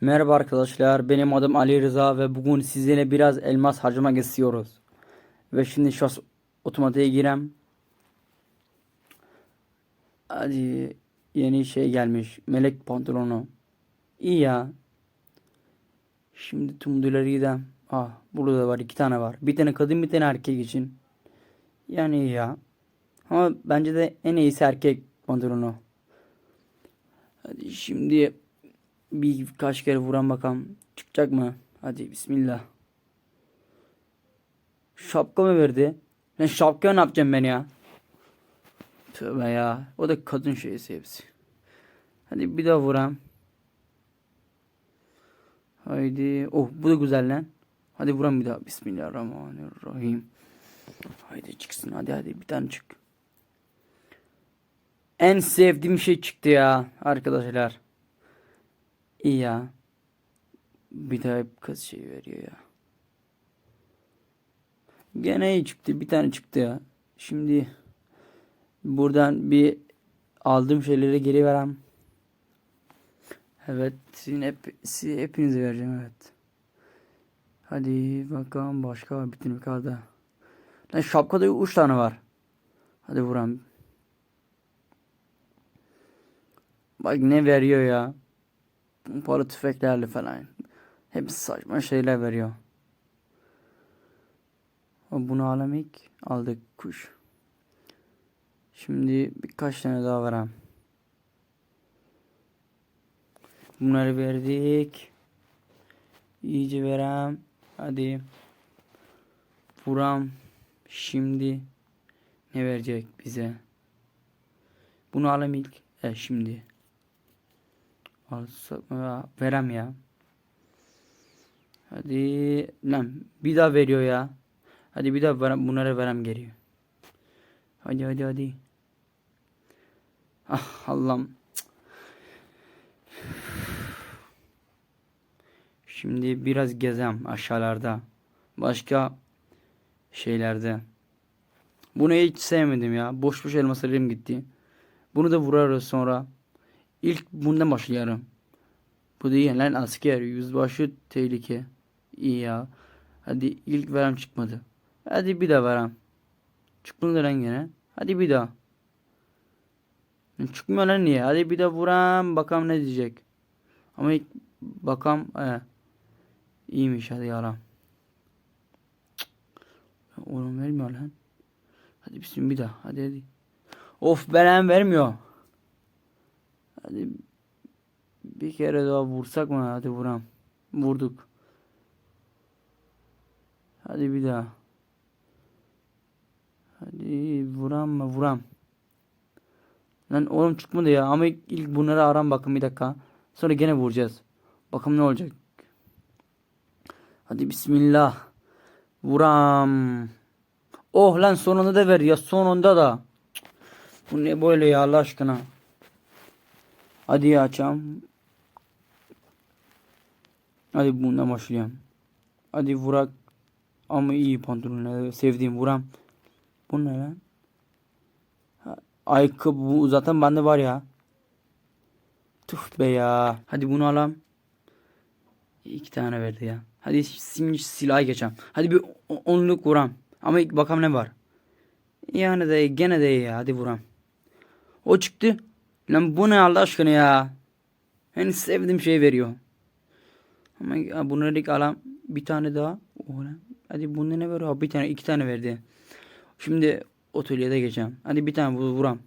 Merhaba arkadaşlar, benim adım Ali Rıza ve bugün sizinle biraz elmas harcamak istiyoruz. Ve şimdi şu otomatiğe girem. Hadi yeni şey gelmiş. Melek pantolonu. İyi ya. Şimdi tüm ödülleri gidelim. Ah burada da var iki tane var. Bir tane kadın bir tane erkek için. Yani iyi ya. Ama bence de en iyisi erkek pantolonu. Hadi şimdi birkaç kere vuran bakalım. Çıkacak mı? Hadi bismillah. Şapka mı verdi? Lan şapka ne yapacağım ben ya? Tövbe ya. O da kadın şeysi hepsi. Hadi bir daha vuram. Haydi. Oh bu da güzel lan. Hadi vuram bir daha. Bismillahirrahmanirrahim. Haydi çıksın hadi hadi bir tane çık. En sevdiğim şey çıktı ya arkadaşlar. İyi ya. Bir daha hep kız şey veriyor ya. Gene iyi çıktı. Bir tane çıktı ya. Şimdi buradan bir aldığım şeyleri geri verem. Evet. Sizin hep, size hepinize vereceğim evet. Hadi bakalım başka var. Bitin bir kaldı. Lan şapkada 3 tane var. Hadi vuram. Bak ne veriyor ya. Para tüfeklerle falan. Hepsi saçma şeyler veriyor. Bunu alamak aldık kuş. Şimdi birkaç tane daha verem. Bunları verdik. İyice verem. Hadi. Vuram. Şimdi ne verecek bize? Bunu alayım ilk. E şimdi. Verem ya. Hadi lan bir daha veriyor ya. Hadi bir daha verem, bunlara verem geliyor. Hadi hadi hadi. Ah Allah'ım. Şimdi biraz gezem aşağılarda. Başka şeylerde. Bunu hiç sevmedim ya. Boş boş elmaslarım gitti. Bunu da vurarız sonra. İlk bundan başlayalım. Bu değil lan asker. Yüzbaşı tehlike. İyi ya. Hadi ilk verem çıkmadı. Hadi bir daha verem. Çıkmadı lan gene. Hadi bir daha. Çıkmıyor lan niye? Hadi bir daha vuram. Bakalım ne diyecek. Ama ilk bakam. He. İyiymiş hadi yalan. Oğlum vermiyor lan. Hadi bismillah bir daha. Hadi hadi. Of veren vermiyor. Hadi bir kere daha vursak mı? Hadi vuram. Vurduk. Hadi bir daha. Hadi vuram mı? Vuram. Lan oğlum çıkmadı ya. Ama ilk, ilk bunları aram bakın bir dakika. Sonra gene vuracağız. Bakalım ne olacak. Hadi bismillah. Vuram. Oh lan sonunda da ver ya sonunda da. Bu ne böyle ya Allah aşkına. Hadi açam. Hadi bundan başlayalım. Hadi vurak. Ama iyi pantolon. Sevdiğim vuram. Bu ne lan? Ayakkabı bu zaten bende var ya. Tüh be ya. Hadi bunu alam. İki tane verdi ya. Hadi şimdi silah geçem. Hadi bir onluk vuram. Ama ilk bakalım ne var. Yani de gene de ya. Hadi vuram. O çıktı. Lan bu ne Allah aşkına ya. En sevdiğim şey veriyor. Ama ya bunları ilk alam. Bir tane daha. Oğlan. Hadi bunda ne veriyor? Bir tane iki tane verdi. Şimdi otolyede geçeceğim. Hadi bir tane vuram.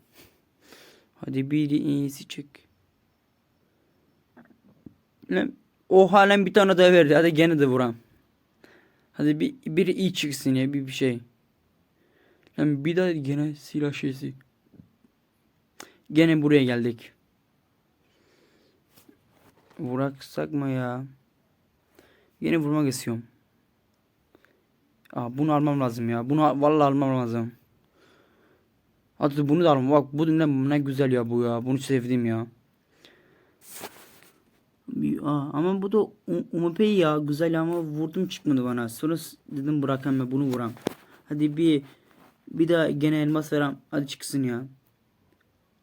Hadi bir iyisi çek. Lan o halen bir tane daha verdi. Hadi gene de vuram. Hadi bir biri iyi çıksın ya bir bir şey. Lan bir daha gene silah şeysi. Gene buraya geldik. Vuraksak mı ya? Yine vurmak istiyorum. Aa, bunu almam lazım ya. Bunu vallahi almam lazım. Hadi bunu da almam. Bak bu ne, ne güzel ya bu ya. Bunu sevdim ya. Aa, ama bu da UMP ya. Güzel ama vurdum çıkmadı bana. Sonra dedim bırakam ben bunu vuram. Hadi bir bir daha gene elmas verem. Hadi çıksın ya.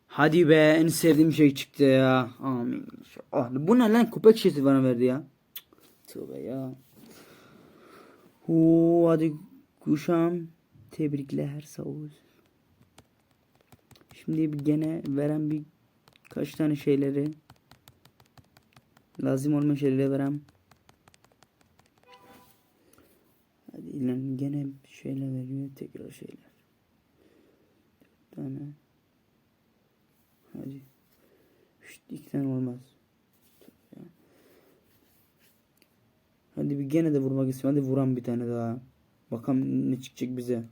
Hadi be en sevdiğim şey çıktı ya. Amin. Ah, bu ne lan köpek şişesi bana verdi ya. Tövbe ya. Oo, hadi kuşam. Tebrikler sağ ol. Şimdi gene veren bir kaç tane şeyleri lazım olmayan şeyleri verem. Hadi ilan gene şeyler veriyor tekrar şeyler. Bir tane. Hadi. Tane olmaz. Hadi bir gene de vurmak istiyorum. Hadi vuran bir tane daha. Bakalım ne çıkacak bize.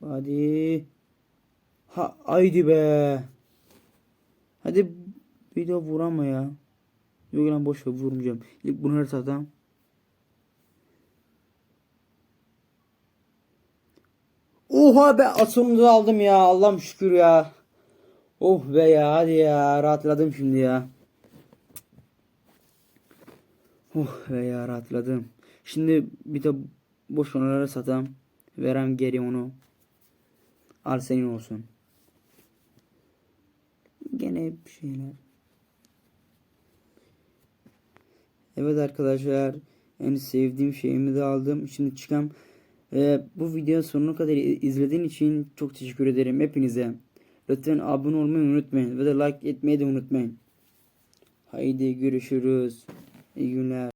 Hadi. Ha haydi be. Hadi bir daha vurama ya. Yok lan boş ver vurmayacağım. İlk bunu her adam. Oha be sonunda aldım ya. Allah'ım şükür ya. Oh be ya hadi ya rahatladım şimdi ya. Oh be ya rahatladım. Şimdi bir de boş onlara satam. Verem geri onu. Al senin olsun. Gene bir şeyler. Evet arkadaşlar en sevdiğim şeyimi de aldım. Şimdi çıkam. Ee, bu video sonuna kadar izlediğin için çok teşekkür ederim hepinize. Lütfen abone olmayı unutmayın ve de like etmeyi de unutmayın. Haydi görüşürüz. İyi günler.